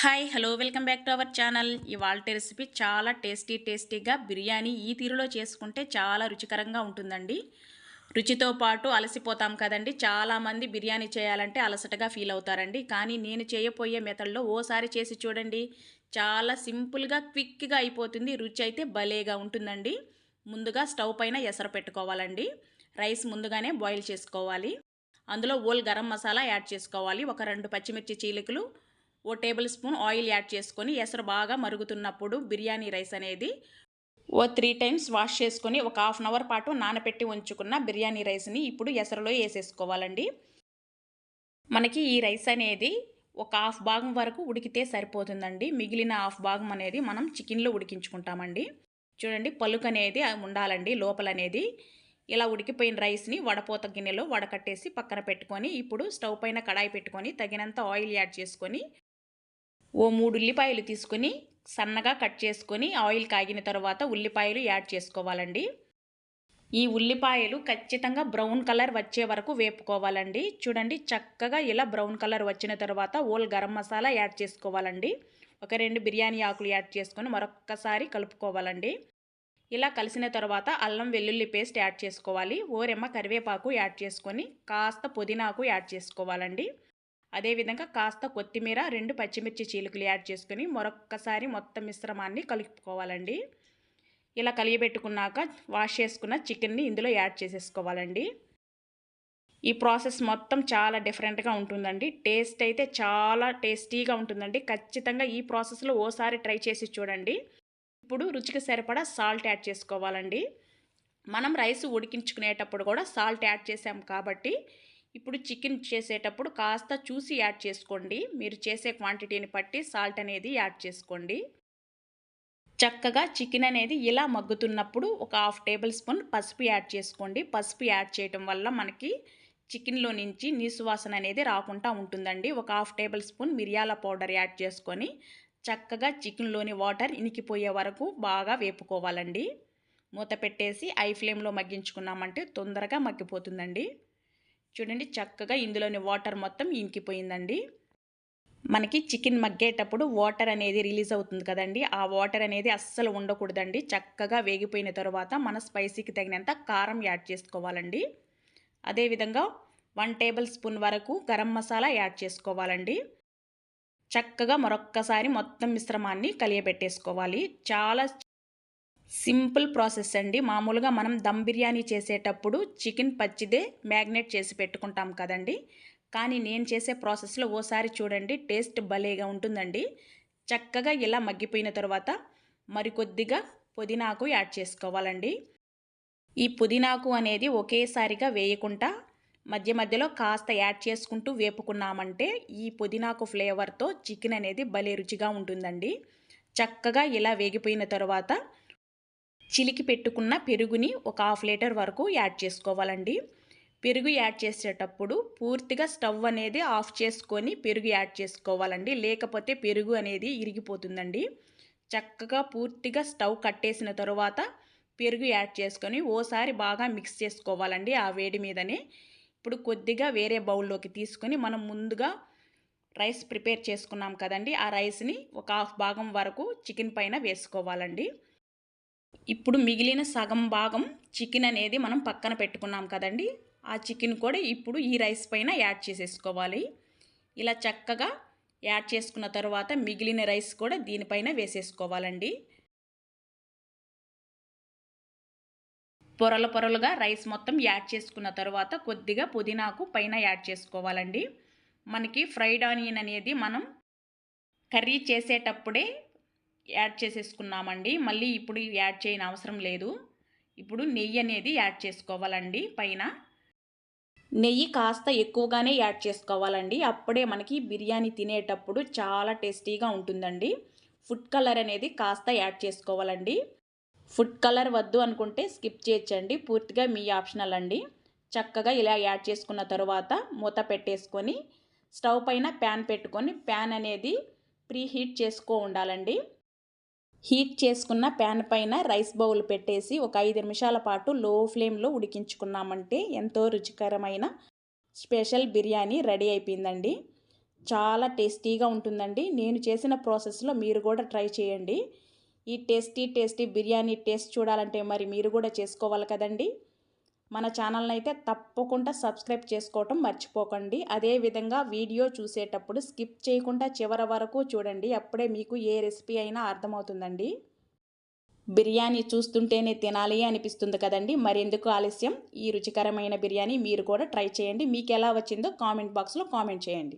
Hi hello welcome back to our channel. ఇవాళ recipe చాలా tasty టేస్టీగా బిర్యానీ ఈ తీరులో చేసుకుంటే చాలా రుచికరంగా ఉంటుందండి. రుచితో పాటు అలసిపోతాం కదండి. చాలామంది బిర్యానీ చేయాలంటే అలసటగా ఫీల్ అవుతారండి. కానీ నేను చేయబోయే మెథడ్లో ఓసారి చేసి చూడండి. చాలా సింపుల్గా క్విక్గా అయిపోతుంది. రుచి అయితే భలేగా ఉంటుందండి. ముందుగా స్టవ్ పైన ఎసరు పెట్టుకోవాలండి. రైస్ ముందుగానే బాయిల్ చేసుకోవాలి. అందులో ఓల్ గరం మసాలా యాడ్ చేసుకోవాలి. ఒక రెండు పచ్చిమిర్చి చీలికలు ఓ టేబుల్ స్పూన్ ఆయిల్ యాడ్ చేసుకొని ఎసరు బాగా మరుగుతున్నప్పుడు బిర్యానీ రైస్ అనేది ఓ త్రీ టైమ్స్ వాష్ చేసుకొని ఒక హాఫ్ అన్ అవర్ పాటు నానపెట్టి ఉంచుకున్న బిర్యానీ రైస్ని ఇప్పుడు ఎసరులో వేసేసుకోవాలండి. మనకి ఈ రైస్ అనేది ఒక హాఫ్ భాగం వరకు ఉడికితే సరిపోతుందండి. మిగిలిన హాఫ్ భాగం అనేది మనం చికెన్లో ఉడికించుకుంటామండి. చూడండి పలుకు అనేది ఉండాలండి లోపల అనేది. ఇలా ఉడికిపోయిన రైస్ని వడపోత గిన్నెలో వడకట్టేసి పక్కన పెట్టుకొని ఇప్పుడు స్టవ్ పైన కడాయి పెట్టుకొని తగినంత ఆయిల్ యాడ్ చేసుకొని ఓ మూడు ఉల్లిపాయలు తీసుకొని సన్నగా కట్ చేసుకొని ఆయిల్ కాగిన తర్వాత ఉల్లిపాయలు యాడ్ చేసుకోవాలండి. ఈ ఉల్లిపాయలు ఖచ్చితంగా బ్రౌన్ కలర్ వచ్చే వరకు వేపుకోవాలండి. చూడండి చక్కగా ఇలా బ్రౌన్ కలర్ వచ్చిన తర్వాత ఓల్ గరం మసాలా యాడ్ చేసుకోవాలండి. ఒక రెండు బిర్యానీ ఆకులు యాడ్ చేసుకొని మరొక్కసారి కలుపుకోవాలండి. ఇలా కలిసిన తర్వాత అల్లం వెల్లుల్లి పేస్ట్ యాడ్ చేసుకోవాలి. ఓరెమ్మ కరివేపాకు యాడ్ చేసుకొని కాస్త పుదీనాకు యాడ్ చేసుకోవాలండి. అదేవిధంగా కాస్త కొత్తిమీర రెండు పచ్చిమిర్చి చీలుకలు యాడ్ చేసుకొని మరొక్కసారి మొత్తం మిశ్రమాన్ని కలుపుకోవాలండి. ఇలా కలియబెట్టుకున్నాక వాష్ చేసుకున్న చికెన్ని ఇందులో యాడ్ చేసేసుకోవాలండి. ఈ ప్రాసెస్ మొత్తం చాలా డిఫరెంట్గా ఉంటుందండి. టేస్ట్ అయితే చాలా టేస్టీగా ఉంటుందండి. ఖచ్చితంగా ఈ ప్రాసెస్లో ఓసారి ట్రై చేసి చూడండి. ఇప్పుడు రుచికి సరిపడా సాల్ట్ యాడ్ చేసుకోవాలండి. మనం రైస్ ఉడికించుకునేటప్పుడు కూడా సాల్ట్ యాడ్ చేసాం కాబట్టి ఇప్పుడు చికెన్ చేసేటప్పుడు కాస్త చూసి యాడ్ చేసుకోండి. మీరు చేసే క్వాంటిటీని బట్టి సాల్ట్ అనేది యాడ్ చేసుకోండి. చక్కగా చికెన్ అనేది ఇలా మగ్గుతున్నప్పుడు ఒక హాఫ్ టేబుల్ స్పూన్ పసుపు యాడ్ చేసుకోండి. పసుపు యాడ్ చేయటం వల్ల మనకి చికెన్లో నుంచి నీసువాసన అనేది రాకుండా ఉంటుందండి. ఒక హాఫ్ టేబుల్ స్పూన్ మిరియాల పౌడర్ యాడ్ చేసుకొని చక్కగా చికెన్లోని వాటర్ ఇనికిపోయే వరకు బాగా వేపుకోవాలండి. మూత పెట్టేసి ఐ ఫ్లేమ్లో మగ్గించుకున్నామంటే తొందరగా మగ్గిపోతుందండి. చూడండి చక్కగా ఇందులోని వాటర్ మొత్తం ఇంకిపోయిందండి. మనకి చికెన్ మగ్గేటప్పుడు వాటర్ అనేది రిలీజ్ అవుతుంది కదండి. ఆ వాటర్ అనేది అస్సలు ఉండకూడదండి. చక్కగా వేగిపోయిన తర్వాత మన స్పైసీకి తగినంత కారం యాడ్ చేసుకోవాలండి. అదేవిధంగా వన్ టేబుల్ స్పూన్ వరకు గరం మసాలా యాడ్ చేసుకోవాలండి. చక్కగా మరొక్కసారి మొత్తం మిశ్రమాన్ని కలియబెట్టేసుకోవాలి. చాలా సింపుల్ ప్రాసెస్ అండి. మామూలుగా మనం దమ్ బిర్యానీ చేసేటప్పుడు చికెన్ పచ్చిదే మ్యాగ్నేట్ చేసి పెట్టుకుంటాం కదండి. కానీ నేను చేసే ప్రాసెస్లో ఓసారి చూడండి టేస్ట్ భలేగా ఉంటుందండి. చక్కగా ఇలా మగ్గిపోయిన తర్వాత మరికొద్దిగా పుదీనాకు యాడ్ చేసుకోవాలండి. ఈ పుదీనాకు అనేది ఒకేసారిగా వేయకుండా మధ్య మధ్యలో కాస్త యాడ్ చేసుకుంటూ వేపుకున్నామంటే ఈ పుదీనాకు ఫ్లేవర్తో చికెన్ అనేది భలే రుచిగా ఉంటుందండి. చక్కగా ఇలా వేగిపోయిన తర్వాత చిలికి పెట్టుకున్న పెరుగుని ఒక హాఫ్ లీటర్ వరకు యాడ్ చేసుకోవాలండి. పెరుగు యాడ్ చేసేటప్పుడు పూర్తిగా స్టవ్ అనేది ఆఫ్ చేసుకొని పెరుగు యాడ్ చేసుకోవాలండి. లేకపోతే పెరుగు అనేది ఇరిగిపోతుందండి. చక్కగా పూర్తిగా స్టవ్ కట్టేసిన తర్వాత పెరుగు యాడ్ చేసుకొని ఓసారి బాగా మిక్స్ చేసుకోవాలండి ఆ వేడి మీదనే. ఇప్పుడు కొద్దిగా వేరే బౌల్లోకి తీసుకొని మనం ముందుగా రైస్ ప్రిపేర్ చేసుకున్నాం కదండి. ఆ రైస్ని ఒక హాఫ్ భాగం వరకు చికెన్ పైన వేసుకోవాలండి. ఇప్పుడు మిగిలిన సగం భాగం చికెన్ అనేది మనం పక్కన పెట్టుకున్నాం కదండి. ఆ చికెన్ కూడా ఇప్పుడు ఈ రైస్ పైన యాడ్ చేసేసుకోవాలి. ఇలా చక్కగా యాడ్ చేసుకున్న తర్వాత మిగిలిన రైస్ కూడా దీనిపైన వేసేసుకోవాలండి. పొరల పొరలుగా రైస్ మొత్తం యాడ్ చేసుకున్న తర్వాత కొద్దిగా పుదీనాకు పైన యాడ్ చేసుకోవాలండి. మనకి ఫ్రైడ్ ఆనియన్ అనేది మనం కర్రీ చేసేటప్పుడే యాడ్ చేసేసుకున్నామండి. మళ్ళీ ఇప్పుడు యాడ్ చేయని అవసరం లేదు. ఇప్పుడు నెయ్యి అనేది యాడ్ చేసుకోవాలండి పైన. నెయ్యి కాస్త ఎక్కువగానే యాడ్ చేసుకోవాలండి. అప్పుడే మనకి బిర్యానీ తినేటప్పుడు చాలా టేస్టీగా ఉంటుందండి. ఫుడ్ కలర్ అనేది కాస్త యాడ్ చేసుకోవాలండి. ఫుడ్ కలర్ వద్దు అనుకుంటే స్కిప్ చేయొచ్చండి. పూర్తిగా మీ ఆప్షనల్ అండి. చక్కగా ఇలా యాడ్ చేసుకున్న తర్వాత మూత పెట్టేసుకొని స్టవ్ పైన ప్యాన్ పెట్టుకొని ప్యాన్ అనేది ప్రీ హీట్ చేసుకో ఉండాలండి. హీట్ చేసుకున్న ప్యాన్ పైన రైస్ బౌల్ పెట్టేసి ఒక ఐదు నిమిషాల పాటు లో ఫ్లేమ్లో ఉడికించుకున్నామంటే ఎంతో రుచికరమైన స్పెషల్ బిర్యానీ రెడీ అయిపోయిందండి. చాలా టేస్టీగా ఉంటుందండి. నేను చేసిన ప్రాసెస్లో మీరు కూడా ట్రై చేయండి. ఈ టేస్టీ టేస్టీ బిర్యానీ టేస్ట్ చూడాలంటే మరి మీరు కూడా చేసుకోవాలి కదండీ. మన ఛానల్ని అయితే తప్పకుండా సబ్స్క్రైబ్ చేసుకోవటం మర్చిపోకండి. అదేవిధంగా వీడియో చూసేటప్పుడు స్కిప్ చేయకుండా చివరి వరకు చూడండి. అప్పుడే మీకు ఏ రెసిపీ అయినా అర్థమవుతుందండి. బిర్యానీ చూస్తుంటేనే తినాలి అనిపిస్తుంది కదండి. మరెందుకు ఆలస్యం? ఈ రుచికరమైన బిర్యానీ మీరు కూడా ట్రై చేయండి. మీకు ఎలా వచ్చిందో కామెంట్ బాక్స్లో కామెంట్ చేయండి.